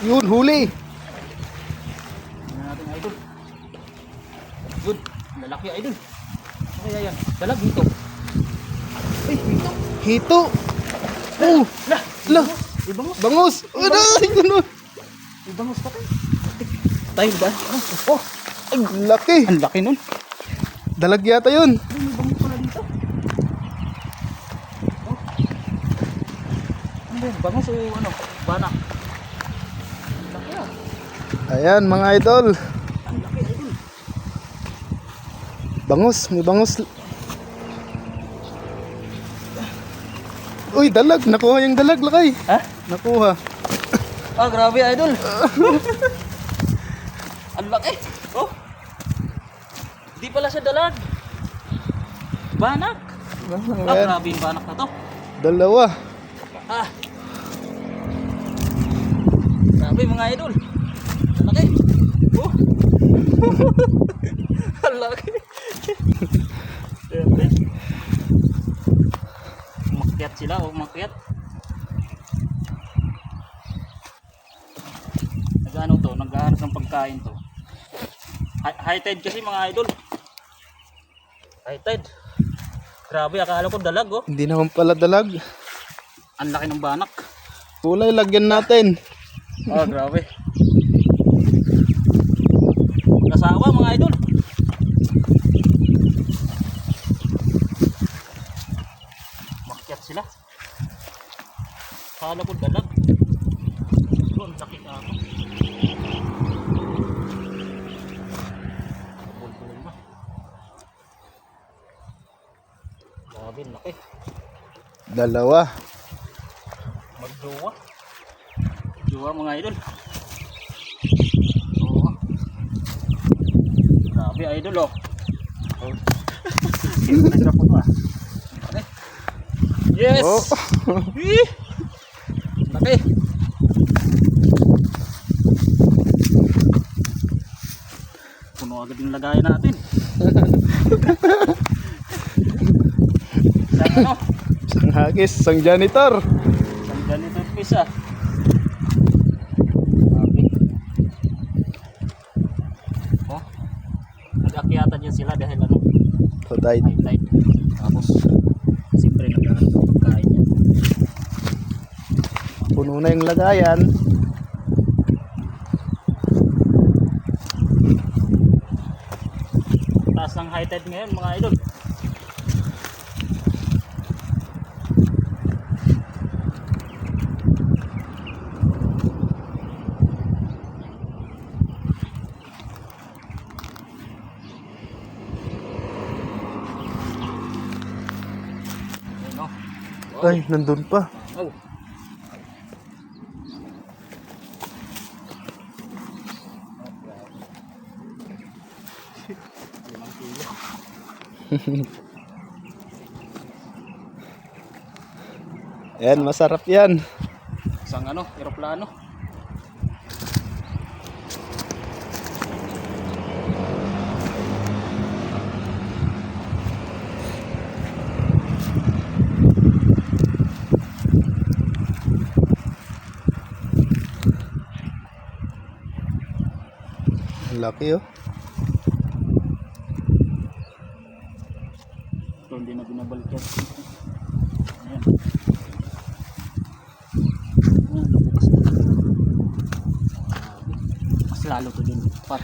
Yun, huli. Tingnan natin idol. Good. Lalaki idol. Ano kaya yan? Dalag dito. Ay, dito. Hito. Oh, Lah, la, ibangos. bangus. Aray, ganun. Ibangos pa tayo. Tayo ba? Oh, Ang laki. ang laki nun. Dalag yata yun. Ay, may bangus pala dito. Oh. Ano yun? Bangus o ano? Banak. Ah. Ayan, mga idol. Bangus, may bangus. Uy, dalag. Nakuha yung dalag, lakay. Ha? Nakuha. Ah, grabe idol. ang laki. Oh. Di pala siya dalag. Banak. Ah, Ayan, grabe yung banak na to. dalawa. Ah. Grabe mga idol. Laki. Oh. Ang laki. Umakyat sila, oh, umakyat. Nagano to, naghahanap ng pagkain to. High, high tide kasi mga idol. High tide. Grabe, akala ko dalag oh. Hindi naman pala dalag. Ang laki ng banak. Kulay, lagyan natin. Oh, grabe. Kasawa mga idol. Makyat sila. Kala ko dalag. Doon, sakit ako. Bulbul na. Grabe, laki. Dalawa. Magjowa. Jowa mga idol. Oo. Grabe idol oh. Oh. Nagkapuno ah. Okay. Yes! Oh. Eh! Laki. Puno agad yung lagayan natin. Sa ano? Isang hagis, isang janitor. Isang ganito pisa. Grabe. Oh. Nag-akyatan yan sila dahil ano, high tide. Tapos, siyempre nagkaroon ng pagkain yan. Puno na yung lagayan. Taas ng high tide ngayon mga idol. Ay, nandun pa. Oh. Ayan, masarap yan. Isang ano, eroplano. Ang laki oh. Hindi na binabalik yan. Ayan. Mas lalo to din. Par.